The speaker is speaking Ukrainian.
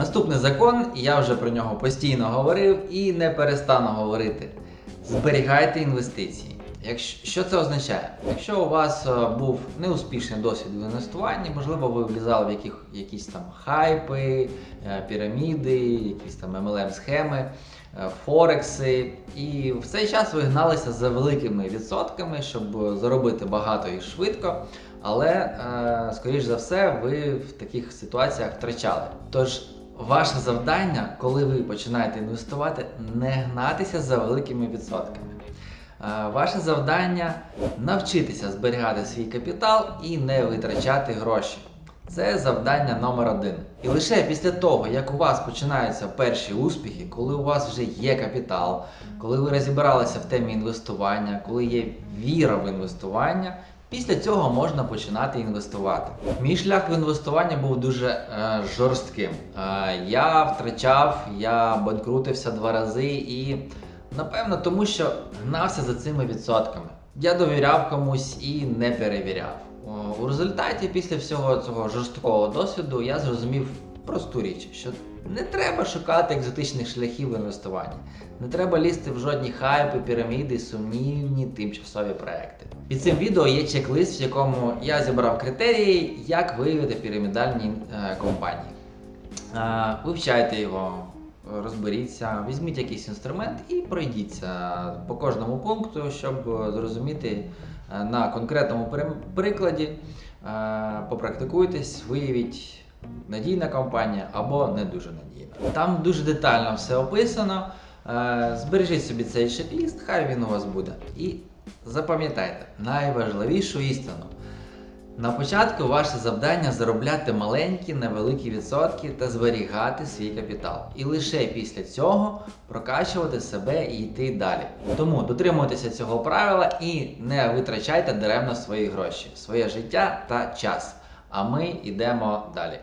Наступний закон, я вже про нього постійно говорив і не перестану говорити. Зберігайте інвестиції. Якщо що це означає? Якщо у вас е, був неуспішний досвід в інвестуванні, можливо, ви влізали в яких, якісь там хайпи, е, піраміди, якісь там MLM схеми, е, форекси, і в цей час ви гналися за великими відсотками, щоб заробити багато і швидко. Але, скоріш за все, ви в таких ситуаціях втрачали. Тож ваше завдання, коли ви починаєте інвестувати, не гнатися за великими відсотками. Е, Ваше завдання навчитися зберігати свій капітал і не витрачати гроші. Це завдання номер один. І лише після того, як у вас починаються перші успіхи, коли у вас вже є капітал, коли ви розібралися в темі інвестування, коли є віра в інвестування, після цього можна починати інвестувати. Мій шлях в інвестування був дуже е, жорстким. Е, я втрачав, я банкрутився два рази і Напевно, тому що гнався за цими відсотками. Я довіряв комусь і не перевіряв. У результаті, після всього цього жорсткого досвіду, я зрозумів просту річ, що не треба шукати екзотичних шляхів в інвестуванні. Не треба лізти в жодні хайпи, піраміди, сумнівні тимчасові проекти. Під цим відео є чек-лист, в якому я зібрав критерії, як виявити пірамідальні е, компанії. Е, Вивчайте його, розберіться, візьміть якийсь інструмент і пройдіться по кожному пункту, щоб зрозуміти е, на конкретному прикладі, попрактикуйтесь, виявіть надійна компанія або не дуже надійна. Там дуже детально все описано. Збережіть собі цей чек-ліст, хай він у вас буде. І запам'ятайте найважливішу істину. На початку ваше завдання заробляти маленькі невеликі відсотки та зберігати свій капітал. І лише після цього прокачувати себе і йти далі. Тому дотримуйтеся цього правила і не витрачайте даремно свої гроші, своє життя та час. А ми йдемо далі.